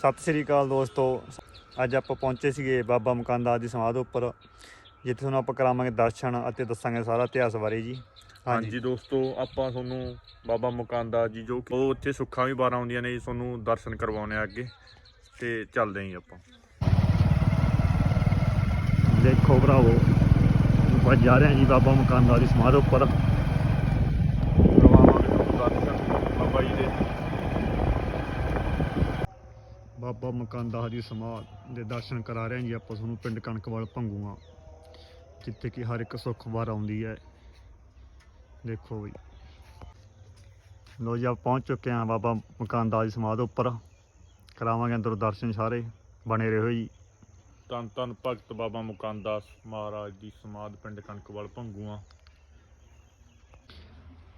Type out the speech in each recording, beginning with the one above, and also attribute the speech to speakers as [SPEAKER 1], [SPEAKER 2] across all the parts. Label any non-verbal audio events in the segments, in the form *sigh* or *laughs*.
[SPEAKER 1] ਸਤਿ ਸ੍ਰੀ ਅਕਾਲ ਦੋਸਤੋ। ਅੱਜ ਆਪਾਂ ਪਹੁੰਚੇ ਸੀਗੇ ਬਾਬਾ ਮੁਕੰਦਾਸ ਦੀ ਸਮਾਧ ਉੱਪਰ। ਜਿੱਥੇ ਤੁਹਾਨੂੰ ਆਪਾਂ ਕਰਾਵਾਂਗੇ ਦਰਸ਼ਨ ਅਤੇ ਦੱਸਾਂਗੇ ਸਾਰਾ ਇਤਿਹਾਸ ਬਾਰੇ ਜੀ।
[SPEAKER 2] ਹਾਂਜੀ। ਦੋਸਤੋ ਆਪਾਂ ਤੁਹਾਨੂੰ ਬਾਬਾ ਮੁਕਾਂਦਾ ਜੀ ਜੋ ਕਿ ਉਹ ਉੱਥੇ ਸੁੱਖਾਂ ਵੀ ਬਾਰਾਂ ਆਉਂਦੀਆਂ ਨੇ ਜੀ ਤੁਹਾਨੂੰ ਦਰਸ਼ਨ ਕਰਵਾਉਣੇ ਆ ਅੱਗੇ। ਤੇ ਚੱਲਦੇ ਆਂ ਆਪਾਂ।
[SPEAKER 1] ਦੇਖੋ ਭਰਾਵੋ ਆਪਾਂ ਜਾ ਰਹੇ ਹਾਂ ਜੀ ਬਾਬਾ ਮੁਕੰਦਾਸ ਦੀ ਸਮਾਧ ਉੱਪਰ
[SPEAKER 2] ਕਰਵਾਵਾਂਗੇ ਤੁਹਾਨੂੰ ਦਰਸ਼ਨ ਬਾਬਾ ਜੀ ਦੇ
[SPEAKER 1] ਬਾਬਾ ਮੁਕੰਦਾਸ ਦੀ ਸਮਾਧ ਦੇ ਦਰਸ਼ਨ ਕਰਾ ਰਹੇ ਹਾਂ ਜੀ ਆਪਾਂ ਤੁਹਾਨੂੰ ਪਿੰਡ ਕਣਕਵਾਲ ਭੰਗੂਆਂ। ਜਿੱਥੇ ਕਿ ਹਰ ਇੱਕ ਸੁੱਖ ਵਾਰ ਆਉਂਦੀ ਹੈ। ਦੇਖੋ ਬਈ। ਲੋ ਜੀ ਆਪਾਂ ਪਹੁੰਚ ਚੁੱਕੇ ਹਾਂ ਬਾਬਾ ਮੁਕੰਦਾਸ ਦੀ ਸਮਾਧ ਉੱਪਰ। ਕਰਾਵਾਂਗੇ ਅੰਦਰ ਦਰਸ਼ਨ ਸਾਰੇ ਬਣੇ ਰਹੋ ਜੀ।
[SPEAKER 2] ਧੰਨ ਧੰਨ ਭਗਤ ਬਾਬਾ ਮੁਕਾਂਦਾਸ ਮਹਾਰਾਜ ਦੀ ਸਮਾਧ ਪਿੰਡ ਕਣਕਵਾਲ ਭੰਗੂਆਂ।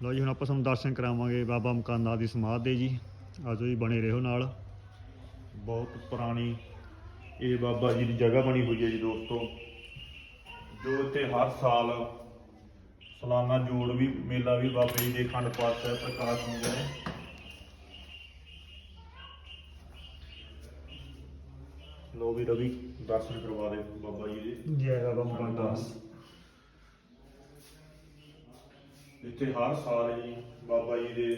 [SPEAKER 1] ਲੋ ਜੀ ਹੁਣ ਆਪਾਂ ਤੁਹਾਨੂੰ ਦਰਸ਼ਨ ਕਰਾਵਾਂਗੇ ਬਾਬਾ ਮੁਕੰਦਾਸ ਦੀ ਸਮਾਧ ਦੇ ਜੀ। ਆਜੋ ਜੀ ਬਣੇ ਰਹੋ ਨਾਲ।
[SPEAKER 2] ਬਹੁਤ ਪੁਰਾਣੀ ਇਹ ਬਾਬਾ ਜੀ ਦੀ ਜਗ੍ਹਾ ਬਣੀ ਹੋਈ ਹੈ ਜੀ ਦੋਸਤੋ ਜੋ ਇੱਥੇ ਹਰ ਸਾਲ ਸਾਲਾਨਾ ਜੋੜ ਵੀ ਮੇਲਾ ਵੀ ਬਾਬੇ ਜੀ ਦੇ ਖੰਡ ਪਾਠ ਸਾਹਿਬ ਪ੍ਰਕਾਸ਼ ਹੁੰਦੇ ਨੇ। ਲੋ ਵੀ ਰਵੀ ਦਰਸ਼ਨ ਕਰਵਾ ਦੇ ਬਾਬਾ ਜੀ ਦੇ।
[SPEAKER 1] ਜੈ ਬਾਬਾ ਮੁਕੰਦਾਸ
[SPEAKER 2] ਇੱਥੇ ਹਰ ਸਾਲ ਜੀ ਬਾਬਾ ਜੀ ਦੇ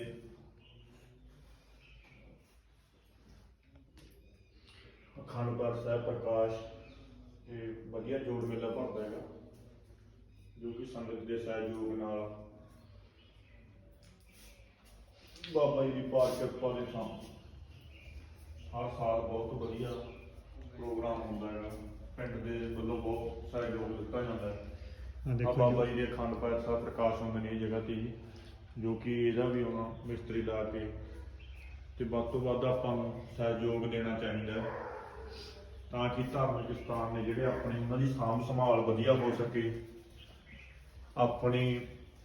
[SPEAKER 2] ਅਖੰਡ ਪਾਠ ਸਾਹਿਬ ਪ੍ਰਕਾਸ਼ ਤੇ ਵਧੀਆ ਜੋੜ ਮੇਲਾ ਭਰਦਾ ਹੈਗਾ ਜੋ ਕਿ ਸੰਗਤ ਦੇ ਸਹਿਯੋਗ ਨਾਲ ਬਾਬਾ ਜੀ ਦੀ ਪਾਰ ਕਿਰਪਾ ਦੇ ਨਾਲ ਹਰ ਸਾਲ ਬਹੁਤ ਵਧੀਆ ਪ੍ਰੋਗਰਾਮ ਹੁੰਦਾ ਹੈਗਾ ਪਿੰਡ ਦੇ ਵੱਲੋਂ ਬਹੁਤ ਸਹਿਯੋਗ ਦਿੱਤਾ ਜਾਂਦਾ ਹੈ।
[SPEAKER 1] ਆਹ
[SPEAKER 2] ਆ
[SPEAKER 1] ਦੇਖੋ
[SPEAKER 2] ਬਾਬਾ
[SPEAKER 1] ਜੀ।
[SPEAKER 2] ਜੀ ਦੇ ਅਖੰਡ ਪਾਠ ਸਾਹਿਬ ਪ੍ਰਕਾਸ਼ ਹੁੰਦੇ ਨੇ ਇਹ ਜਗ੍ਹਾ ਤੇ ਜੀ ਜੋ ਕਿ ਇਹਦਾ ਵੀ ਉਹਨਾਂ ਮਿਸਤਰੀ ਲਾ ਕੇ ਤੇ ਵੱਧ ਤੋਂ ਵੱਧ ਆਪਾਂ ਨੂੰ ਸਹਿਯੋਗ ਦੇਣਾ ਚਾਹੀਦਾ ਹੈ। ਤਾਂ ਕਿ ਧਾਰਮਿਕ ਸਥਾਨ ਨੇ ਜਿਹੜੇ ਆਪਣੇ ਉਹਨਾਂ ਦੀ ਸਾਂਭ ਸੰਭਾਲ ਵਧੀਆ ਹੋ ਸਕੇ, ਆਪਣੀ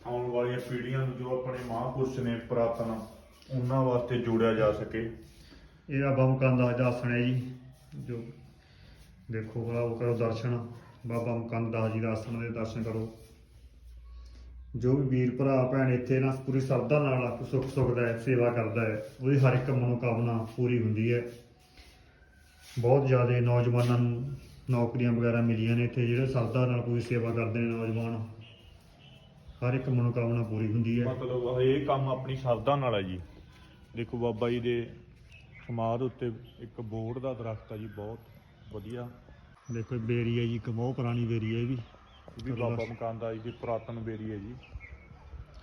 [SPEAKER 2] ਆਉਣ ਵਾਲੀਆਂ ਪੀੜ੍ਹੀਆਂ ਨੂੰ ਜੋ ਆਪਣੇ ਮਹਾਂਪੁਰਸ਼ ਨੇ ਪੁਰਾਤਨ ਉਹਨਾਂ ਵਾਸਤੇ ਜੋੜਿਆ ਜਾ ਸਕੇ।
[SPEAKER 1] ਇਹ ਬਾਬਾ ਮੁਕੰਦਾਸ ਦਾ ਆਸਣ ਹੈ ਜੀ, ਜੋ ਦੇਖੋ ਭਰਾਵੋ ਕਰੋ ਦਰਸ਼ਨ। ਬਾਬਾ ਮੁਕੰਦਾਸ ਜੀ ਦਾ ਆਸਣ ਦੇ ਦਰਸ਼ਨ ਕਰੋ। ਜੋ ਵੀ ਵੀਰ ਭਰਾ, ਭੈਣ ਇੱਥੇ ਨਾ ਪੂਰੀ ਸਰਦਾ ਨਾਲ ਸੁੱਖ ਸੁੱਖ ਦਾ ਸੇਵਾ ਕਰਦਾ ਹੈ, ਉਹਦੀ ਹਰ ਇੱਕ ਮਨੋਕਾਮਨਾ ਪੂਰੀ ਹੁੰਦੀ ਹੈ। ਬਹੁਤ ਜ਼ਿਆਦਾ ਨੌਜਵਾਨਾਂ ਨੂੰ ਨੌਕਰੀਆਂ ਵਗੈਰਾ ਮਿਲੀਆਂ ਨੇ ਇੱਥੇ ਜਿਹੜੇ ਸਰਦਾ ਨਾਲ ਪੂਰੀ ਸੇਵਾ ਕਰਦੇ ਨੇ ਨੌਜਵਾਨ। ਹਰ ਇੱਕ ਮਨੋਕਾਮਨਾ ਪੂਰੀ ਹੁੰਦੀ ਹੈ।
[SPEAKER 2] ਮਤਲਬ ਇਹ ਕੰਮ ਆਪਣੀ ਸ਼ਰਧਾ ਨਾਲ ਹੈ ਜੀ। ਦੇਖੋ ਬਾਬਾ ਜੀ ਦੇ ਸਮਾਧ ਉੱਤੇ ਇੱਕ ਬੋਰਡ ਦਾ ਦਰਖਤ ਹੈ ਜੀ ਬਹੁਤ ਵਧੀਆ।
[SPEAKER 1] ਦੇਖੋ ਇਹ ਬੇਰੀ ਹੈ ਜੀ ਇੱਕ ਬਹੁਤ ਪੁਰਾਣੀ ਬੇਰੀ ਹੈ ਇਹ ਵੀ।
[SPEAKER 2] ਇਹ ਵੀ ਬਾਬਾ ਮਕਾਨਦਾ ਜੀ ਦੀ ਪੁਰਾਤਨ ਬੇਰੀ ਹੈ ਜੀ।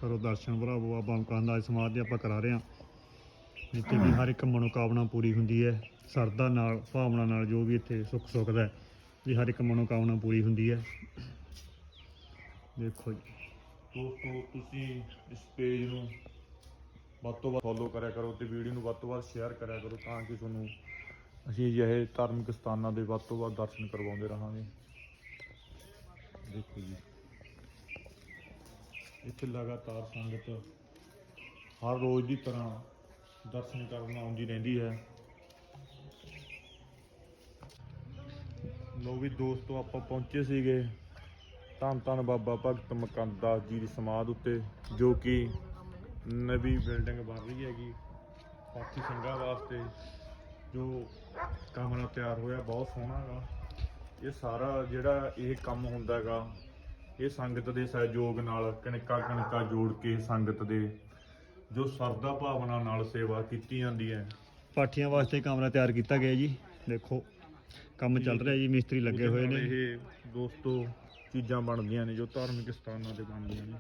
[SPEAKER 1] ਕਰੋ ਦਰਸ਼ਨ ਭਰਾਵੋ ਬਾਬਾ ਮੁਕੰਦਾਸ ਦੀ ਸਮਾਧ ਦੇ ਆਪਾਂ ਕਰਾ ਰਹੇ ਹਾਂ। ਜਿੱਥੇ ਵੀ ਹਰ ਇੱਕ ਮਨੋਕਾਮਨਾ ਪੂਰੀ ਹੁੰਦੀ ਹੈ। ਸਰਦਾ ਨਾਲ, ਭਾਵਨਾ ਨਾਲ ਜੋ ਵੀ ਇੱਥੇ ਸੁੱਖ ਸੁੱਖਦਾ ਹੈ, ਵੀ ਹਰ ਇੱਕ ਮਨੋਕਾਮਨਾ ਪੂਰੀ ਹੁੰਦੀ ਹੈ। ਦੇਖੋ ਜੀ।
[SPEAKER 2] ਦੋਸਤੋ, ਤੁਸੀਂ ਇਸ ਪੇਜ ਨੂੰ ਵੱਧ ਤੋਂ ਵੱਧ ਫੋਲੋ ਕਰਿਆ ਕਰੋ ਤੇ ਵੀਡੀਓ ਨੂੰ ਵੱਧ ਤੋਂ ਵੱਧ ਸ਼ੇਅਰ ਕਰਿਆ ਕਰੋ ਤਾਂ ਕਿ ਤੁਹਾਨੂੰ ਅਸੀਂ ਅਜਿਹੇ ਧਾਰਮਿਕ ਸਥਾਨਾਂ ਦੇ ਵੱਧ ਤੋਂ ਵੱਧ ਦਰਸ਼ਨ ਕਰਵਾਉਂਦੇ ਰਹਾਂਗੇ। ਦੇਖੋ ਜੀ। ਇੱਥੇ ਲਗਾਤਾਰ ਸੰਗਤ ਹਰ ਰੋਜ਼ ਦੀ ਤਰ੍ਹਾਂ ਦਰਸ਼ਨ ਕਰਨ ਆਉਂਦੀ ਰਹਿੰਦੀ ਹੈ। ਲੋ ਵੀ ਦੋਸਤੋ, ਆਪਾਂ ਪਹੁੰਚੇ ਸੀਗੇ ਧੰਨ ਧੰਨ ਬਾਬਾ ਭਗਤ ਮਕੰਦਾਸ ਜੀ ਦੀ ਸਮਾਧ ਉੱਤੇ, ਜੋ ਕਿ ਨਵੀਂ ਬਿਲਡਿੰਗ ਬਣ ਰਹੀ ਹੈਗੀ ਪਾਠੀ ਸਿੰਘਾਂ ਵਾਸਤੇ, ਜੋ ਕਮਰਾ ਤਿਆਰ ਹੋਇਆ, ਬਹੁਤ ਸੋਹਣਾ ਹੈਗਾ। ਇਹ ਸਾਰਾ ਜਿਹੜਾ ਇਹ ਕੰਮ ਹੁੰਦਾ ਹੈਗਾ, ਇਹ ਸੰਗਤ ਦੇ ਸਹਿਯੋਗ ਨਾਲ ਕਣਕਾਂ ਕਣਕਾਂ ਜੋੜ ਕੇ ਸੰਗਤ ਦੇ, ਜੋ ਸਰਦਾ ਭਾਵਨਾ ਨਾਲ ਸੇਵਾ ਕੀਤੀ ਜਾਂਦੀ ਹੈ,
[SPEAKER 1] ਪਾਠੀਆਂ ਵਾਸਤੇ ਕਮਰਾ ਤਿਆਰ ਕੀਤਾ ਗਿਆ ਜੀ। ਦੇਖੋ ਕੰਮ ਚੱਲ ਰਿਹਾ ਜੀ ਮਿਸਤਰੀ ਲੱਗੇ ਹੋਏ ਨੇ।
[SPEAKER 2] ਇਹ ਦੋਸਤੋ ਚੀਜ਼ਾਂ ਬਣਦੀਆਂ ਨੇ ਜੋ ਧਾਰਮਿਕ ਸਥਾਨਾਂ ਤੇ ਬਣਦੀਆਂ ਨੇ।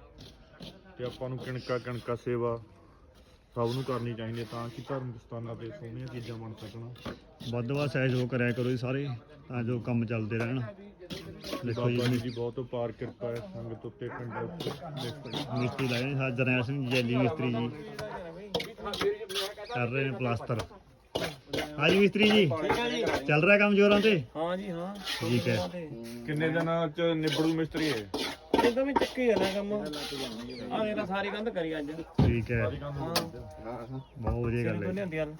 [SPEAKER 2] ਤੇ ਆਪਾਂ ਨੂੰ ਕਣਕਾ ਕਣਕਾ ਸੇਵਾ ਸਭ ਨੂੰ ਕਰਨੀ ਚਾਹੀਦੀ ਹੈ ਤਾਂ ਕਿ ਧਾਰਮਿਕ ਸਥਾਨਾਂ ਤੇ ਸੋਹਣੀਆਂ ਚੀਜ਼ਾਂ ਬਣ ਸਕਣ।
[SPEAKER 1] ਵੱਧ ਵੱਧ ਸਹਿਯੋਗ ਕਰਿਆ ਕਰੋ ਜੀ ਸਾਰੇ ਤਾਂ ਜੋ ਕੰਮ ਚੱਲਦੇ ਰਹਿਣ। ਦੇਖੋ
[SPEAKER 2] ਬਾਬਾ ਜੀ
[SPEAKER 1] ਜੀ
[SPEAKER 2] ਬਹੁਤ ਅਪਾਰ ਕਿਰਪਾ ਹੈ ਸੰਗਤ ਉੱਤੇ ਪਿੰਡ ਉੱਤੇ ਦੇਖੋ ਜੀ।
[SPEAKER 1] ਮਿਸਤਰੀ ਲਾਏ ਨੇ ਜਰਨੈਲ ਸਿੰਘ ਜੈਲੀ ਮਿਸਤਰੀ ਜੀ। ਕਰ ਰਹੇ ਨੇ ਪਲਾਸਟਰ। ਹਾਂਜੀ ਮਿਸਤਰੀ ਜੀ। ਚੱਲ ਰਿਹਾ ਕੰਮ ਜੋਰਾਂ ਤੇ?
[SPEAKER 3] ਹਾਂ ਜੀ ਹਾਂ।
[SPEAKER 1] ਠੀਕ ਹੈ।
[SPEAKER 2] ਕਿੰਨੇ ਦਿਨਾਂ ਚ ਨਿਬੜੂ ਮਿਸਤਰੀ ਹੈ
[SPEAKER 3] ਇਹਦਾ ਵੀ ਚੱਕੀ ਜਾਣਾ ਕੰਮ। ਆ ਇਹਦਾ ਸਾਰੀ ਕੰਧ ਕਰੀ ਅੱਜ।
[SPEAKER 1] ਠੀਕ ਹੈ।
[SPEAKER 3] ਹਾਂ
[SPEAKER 1] ਬਹੁਤ ਵਧੀਆ ਗੱਲ ਹੈ।
[SPEAKER 3] ਲਿਆਂਦੀ ਹਨ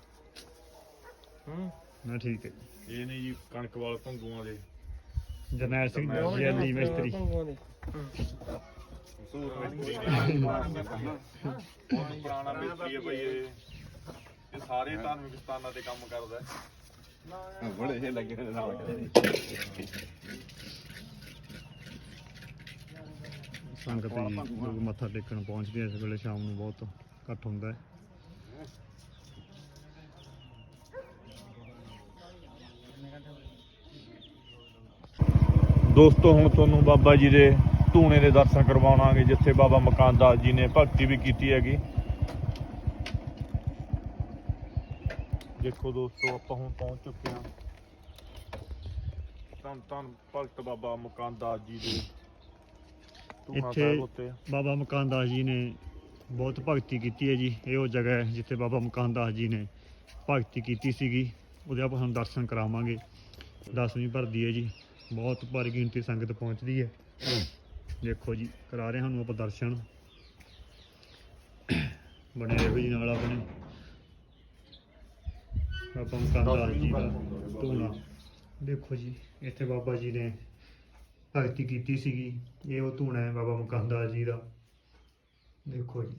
[SPEAKER 3] ਹੂੰ।
[SPEAKER 1] ਨਾ ਠੀਕ ਹੈ।
[SPEAKER 2] ਇਹ ਨੇ ਜੀ ਕਣਕਵਾਲ ਭੰਗੂਆਂ ਦੇ।
[SPEAKER 1] ਜਰਨੈਲ ਸਿੰਘ ਜੈਲੀ ਮਿਸਤਰੀ।
[SPEAKER 2] ਮਸ਼ਹੂਰ ਮਿਸਤਰੀ ਨੇ। *laughs* ਪੁਰਾਣਾ ਮਿਸਤਰੀ ਹੈ ਬਈ ਇਹ। ਇਹ ਸਾਰੇ ਧਾਰਮਿਕ ਸਥਾਨਾਂ ਤੇ ਕੰਮ ਕਰਦਾ ਹੈ।
[SPEAKER 3] ਬੜੇ ਜੇ ਲੱਗੇ ਨੇ ਨਾਲ।
[SPEAKER 1] ਸੰਗਤ ਜੀ ਲੋਕ ਮੱਥਾ ਟੇਕਣ ਪਹੁੰਚਦੇ ਆ ਇਸ ਵੇਲੇ ਸ਼ਾਮ ਨੂੰ ਬਹੁਤ ਇਕੱਠ ਹੁੰਦਾ ਹੈ।
[SPEAKER 2] ਦੋਸਤੋ ਹੁਣ ਤੁਹਾਨੂੰ ਬਾਬਾ ਜੀ ਦੇ ਧੂਣੇ ਦੇ ਦਰਸ਼ਨ ਕਰਵਾਉਣਾਗੇ ਜਿੱਥੇ ਬਾਬਾ ਮਕਾਨਦਾਸ ਜੀ ਨੇ ਭਗਤੀ ਵੀ ਕੀਤੀ ਹੈਗੀ। ਦੇਖੋ ਦੋਸਤੋ ਆਪਾਂ ਹੁਣ ਪਹੁੰਚ ਚੁੱਕੇ ਹਾਂ। ਧੰਨ ਧੰਨ ਭਗਤ ਬਾਬਾ ਮਕਾਨਦਾਸ ਜੀ ਦੇ ਧੂਣਾ
[SPEAKER 1] ਇੱਥੇ
[SPEAKER 2] ਸਾਹਿਬ ਉੱਤੇ।
[SPEAKER 1] ਬਾਬਾ ਮਕਾਨਦਾਸ ਜੀ ਨੇ ਬਹੁਤ ਭਗਤੀ ਕੀਤੀ ਹੈ ਜੀ। ਇਹ ਉਹ ਜਗ੍ਹਾ ਹੈ ਜਿੱਥੇ ਬਾਬਾ ਮਕਾਨਦਾਸ ਜੀ ਨੇ ਭਗਤੀ ਕੀਤੀ ਸੀਗੀ। ਉਹਦੇ ਆਪਾਂ ਤੁਹਾਨੂੰ ਦਰਸ਼ਨ ਕਰਾਵਾਂਗੇ। ਦਸਵੀਂ ਭਰਦੀ ਹੈ ਜੀ। ਬਹੁਤ ਭਾਰੀ ਗਿਣਤੀ ਸੰਗਤ ਪਹੁੰਚਦੀ ਹੈ। ਦੇਖੋ ਜੀ ਕਰਾ ਰਹੇ ਹਾਂ ਤੁਹਾਨੂੰ ਆਪਾਂ ਦਰਸ਼ਨ। ਬਣੇ ਰਹੋ ਜੀ ਨਾਲ ਆਪਣੇ। ਬਾਬਾ ਮਕਾਨਦਾਸ ਜੀ ਦਾ ਧੂਣਾ ਦੇਖੋ ਜੀ ਇੱਥੇ ਬਾਬਾ ਜੀ ਨੇ ਭਗਤੀ ਕੀਤੀ ਸੀਗੀ। ਇਹ ਉਹ ਧੂਣਾ ਹੈ ਬਾਬਾ ਮੁਕੰਦਾਸ ਜੀ ਦਾ। ਦੇਖੋ ਜੀ।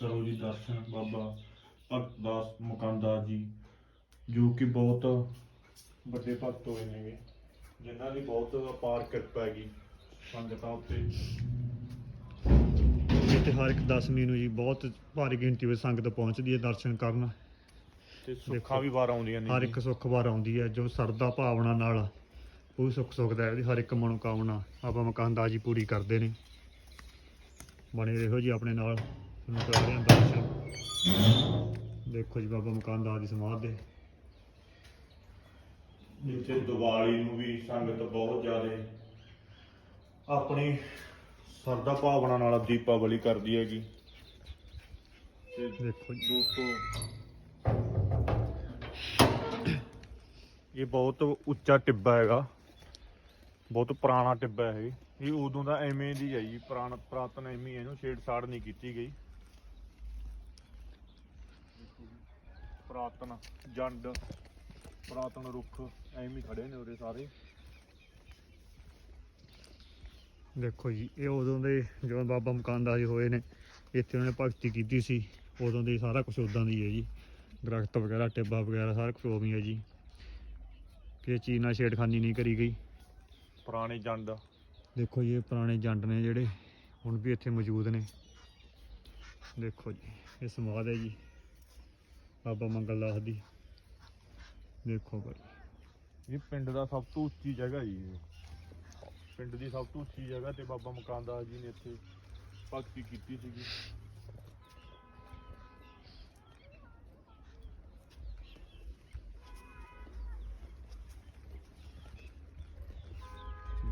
[SPEAKER 2] ਕਰੋ ਜੀ ਦਰਸ਼ਨ ਬਾਬਾ ਭਗਤ ਦਾਸ ਮਕਾਨਦਾਸ ਜੀ ਜੋ ਕਿ ਬਹੁਤ ਵੱਡੇ ਭਗਤ ਹੋਏ ਨੇਗੇ। ਜਿਨ੍ਹਾਂ ਦੀ ਬਹੁਤ ਅਪਾਰ ਕਿਰਪਾ ਹੈਗੀ ਸੰਗਤਾਂ ਉੱਤੇ।
[SPEAKER 1] ਇੱਥੇ ਹਰ ਇੱਕ ਦਸਵੀਂ ਨੂੰ ਜੀ ਬਹੁਤ ਭਾਰੀ ਗਿਣਤੀ ਵਿੱਚ ਸੰਗਤ ਪਹੁੰਚਦੀ ਹੈ ਦਰਸ਼ਨ ਕਰਨ।
[SPEAKER 2] ਤੇ ਸੁੱਖਾਂ ਵੀ ਵਾਰ ਆਉਂਦੀਆਂ ਨੇ
[SPEAKER 1] ਹਰ
[SPEAKER 2] ਜੀ।
[SPEAKER 1] ਇੱਕ ਸੁੱਖ ਵਾਰ ਆਉਂਦੀ ਹੈ ਜੋ ਸਰਦਾ ਭਾਵਨਾ ਨਾਲ ਉਹ ਸੁੱਖ ਸੁਖਦਾ ਹੈ ਉਹਦੀ ਹਰ ਇੱਕ ਮਨੋਕਾਮਨਾ ਬਾਬਾ ਮੁਕੰਦਾਸ ਜੀ ਪੂਰੀ ਕਰਦੇ ਨੇ। ਬਣੇ ਰਹੋ ਜੀ ਆਪਣੇ ਨਾਲ ਤੁਹਾਨੂੰ ਕਰਾ ਰਹੇ ਹਾਂ ਦਰਸ਼ਨ। ਦੇਖੋ ਜੀ ਬਾਬਾ ਮੁਕੰਦਾਸ ਦੀ ਸਮਾਧ ਦੇ।
[SPEAKER 2] ਜਿੱਥੇ ਦੀਵਾਲੀ ਨੂੰ ਵੀ ਸੰਗਤ ਬਹੁਤ ਜ਼ਿਆਦਾ ਆਪਣੀ ਸਰਦਾ ਭਾਵਨਾ ਨਾਲ ਦੀਪਾਵਲੀ ਕਰਦੀ ਹੈਗੀ। ਤੇ
[SPEAKER 1] ਦੇਖੋ ਜੀ।
[SPEAKER 2] ਦੋਸਤੋ ਇਹ ਬਹੁਤ ਉੱਚਾ ਟਿੱਬਾ ਹੈਗਾ। ਬਹੁਤ ਪੁਰਾਣਾ ਟਿੱਬਾ ਹੈ ਇਹ ਉਦੋਂ ਦਾ ਐਵੇਂ ਦੀ ਹੈ ਜੀ ਪੁਰਾਣ ਪ੍ਰਾਤਨ ਐਵੇਂ ਇਹਨੂੰ ਛੇੜਛਾੜ ਨਹੀਂ ਕੀਤੀ ਗਈ। ਪ੍ਰਾਤਨ ਜੰਡ ਪੁਰਾਤਨ ਰੁੱਖ ਐਵੇਂ ਖੜੇ ਨੇ ਉਰੇ ਸਾਰੇ।
[SPEAKER 1] ਦੇਖੋ ਜੀ ਇਹ ਉਦੋਂ ਦੇ ਜਦੋਂ ਬਾਬਾ ਮੁਕਾਨਦਾਸ ਜੀ ਹੋਏ ਨੇ ਇੱਥੇ ਉਹਨੇ ਭਗਤੀ ਕੀਤੀ ਸੀ ਉਦੋਂ ਦੇ ਸਾਰਾ ਕੁਝ ਉਦਾਂ ਦੀ ਹੈ ਜੀ। ਦਰਖਤ ਵਗੈਰਾ ਟਿੱਬਾ ਵਗੈਰਾ ਸਾਰਾ ਕੁਝ ਉਵੇਂ ਹੀ ਜੀ। ਕਿਸੇ ਚੀਜ਼ ਨਾਲ ਛੇੜਖਾਨੀ ਨਹੀਂ ਕਰੀ ਗਈ।
[SPEAKER 2] ਪੁਰਾਣੇ ਜੰਡ।
[SPEAKER 1] ਦੇਖੋ ਜੀ ਇਹ ਪੁਰਾਣੇ ਜੰਡ ਨੇ ਜਿਹੜੇ ਹੁਣ ਵੀ ਇੱਥੇ ਮੌਜੂਦ ਨੇ। ਦੇਖੋ ਜੀ ਇਹ ਸਮਾਧ ਹੈ ਜੀ ਬਾਬਾ ਮੰਗਲ ਦਾਸ ਦੀ। ਦੇਖੋ ਭਾਈ।
[SPEAKER 2] ਇਹ ਪਿੰਡ ਦਾ ਸਭ ਤੋਂ ਉੱਚੀ ਜਗ੍ਹਾ ਜੀ ਪਿੰਡ ਦੀ ਸਭ ਤੋਂ ਉੱਚੀ ਜਗ੍ਹਾ ਤੇ ਬਾਬਾ ਮਕਾਨ ਦਾਸ ਜੀ ਨੇ ਇੱਥੇ ਭਗਤੀ ਕੀਤੀ ਸੀਗੀ।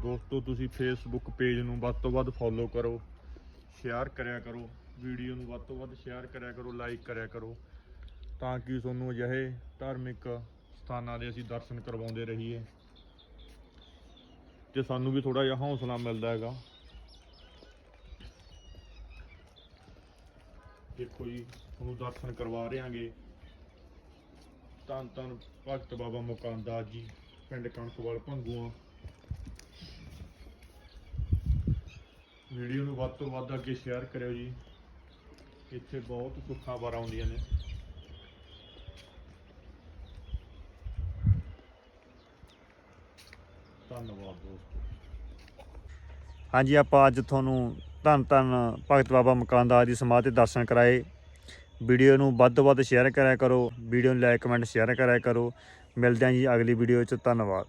[SPEAKER 2] ਦੋਸਤੋ, ਤੁਸੀਂ ਫੇਸਬੁੱਕ ਪੇਜ ਨੂੰ ਵੱਧ ਤੋਂ ਵੱਧ ਫੋਲੋ ਕਰੋ ਸ਼ੇਅਰ ਕਰਿਆ ਕਰੋ ਵੀਡੀਓ ਨੂੰ ਵੱਧ ਤੋਂ ਵੱਧ ਸ਼ੇਅਰ ਕਰਿਆ ਕਰੋ ਲਾਈਕ ਕਰਿਆ ਕਰੋ, ਤਾਂ ਕਿ ਤੁਹਾਨੂੰ ਅਜਿਹੇ ਧਾਰਮਿਕ ਸਥਾਨਾਂ ਦੇ ਅਸੀਂ ਦਰਸ਼ਨ ਕਰਵਾਉਂਦੇ ਰਹੀਏ। ਤੇ ਸਾਨੂੰ ਵੀ ਥੋੜਾ ਜਿਹਾ ਹੌਸਲਾ ਮਿਲਦਾ ਹੈਗਾ। ਦੇਖੋ ਜੀ ਤੁਹਾਨੂੰ ਦਰਸ਼ਨ ਕਰਵਾ ਰਹੇਾਂਗੇ। ਧੰਨ ਧੰਨ ਭਗਤ ਬਾਬਾ ਮੁਕਾਨਦਾਸ ਜੀ, ਪਿੰਡ ਕਣਕਵਾਲ ਭੰਗੂਆਂ। ਵੀਡੀਓ ਨੂੰ ਵੱਧ ਤੋਂ ਵੱਧ ਅੱਗੇ ਸ਼ੇਅਰ ਕਰਿਓ ਜੀ। ਇੱਥੇ ਬਹੁਤ ਸੁੱਖਾਂ ਵਾਰ ਆਉਂਦੀਆਂ ਨੇ। ਧੰਨਵਾਦ ਦੋਸਤੋ।
[SPEAKER 1] ਹਾਂਜੀ, ਆਪਾਂ ਅੱਜ ਤੁਹਾਨੂੰ ਧੰਨ ਧੰਨ ਭਗਤ ਬਾਬਾ ਮੁਕਾਨਦਾਸ ਦੀ ਸਮਾਧ 'ਤੇ ਦਰਸ਼ਨ ਕਰਾਏ। ਵੀਡੀਓ ਨੂੰ ਵੱਧ ਤੋਂ ਵੱਧ ਸ਼ੇਅਰ ਕਰਿਆ ਕਰੋ। ਵੀਡੀਓ ਨੂੰ ਲਾਈਕ ਕਮੈਂਟ ਸ਼ੇਅਰ ਕਰਿਆ ਕਰੋ। ਮਿਲਦੇ ਹਾਂ ਜੀ ਅਗਲੀ ਵੀਡੀਓ 'ਚ। ਧੰਨਵਾਦ।